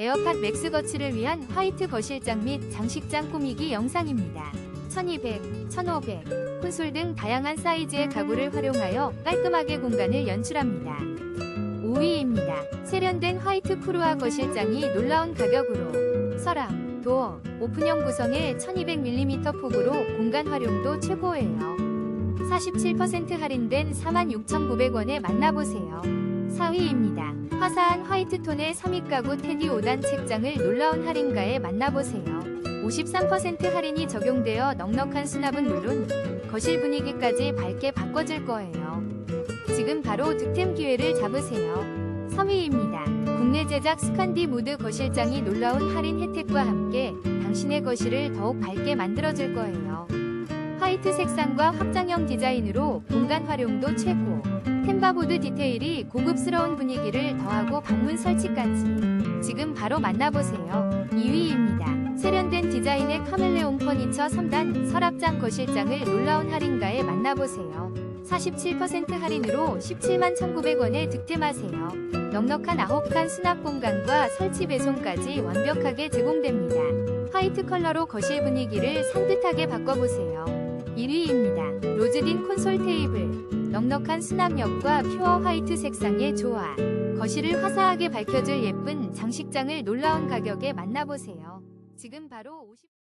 에어팟 맥스 거치를 위한 화이트 거실장 및 장식장 꾸미기 영상입니다. 1200, 1500, 콘솔 등 다양한 사이즈의 가구를 활용하여 깔끔하게 공간을 연출합니다. 5위입니다. 세련된 화이트 푸르와 거실장이 놀라운 가격으로 서랍, 도어, 오픈형 구성의 1200mm 폭으로 공간 활용도 최고예요. 47% 할인된 46,900원에 만나보세요. 4위입니다. 화사한 화이트 톤의 3위 가구 테디 5단 책장을 놀라운 할인가에 만나보세요. 53% 할인이 적용되어 넉넉한 수납은 물론 거실 분위기까지 밝게 바꿔줄 거예요. 지금 바로 득템 기회를 잡으세요. 3위입니다. 국내 제작 스칸디 무드 거실장이 놀라운 할인 혜택과 함께 당신의 거실을 더욱 밝게 만들어줄 거예요. 화이트 색상과 확장형 디자인으로 공간 활용도 최고. 템바보드 디테일이 고급스러운 분위기를 더하고 방문 설치까지. 지금 바로 만나보세요. 2위입니다. 세련된 디자인의 카멜레온 퍼니처 3단 서랍장 거실장을 놀라운 할인가에 만나보세요. 47% 할인으로 17만 1,900원에 득템하세요. 넉넉한 9칸 수납 공간과 설치 배송까지 완벽하게 제공됩니다. 화이트 컬러로 거실 분위기를 산뜻하게 바꿔보세요. 1위입니다. 로즈딘 콘솔 테이블. 넉넉한 수납력과 퓨어 화이트 색상의 조화. 거실을 화사하게 밝혀줄 예쁜 장식장을 놀라운 가격에 만나보세요. 지금 바로 50...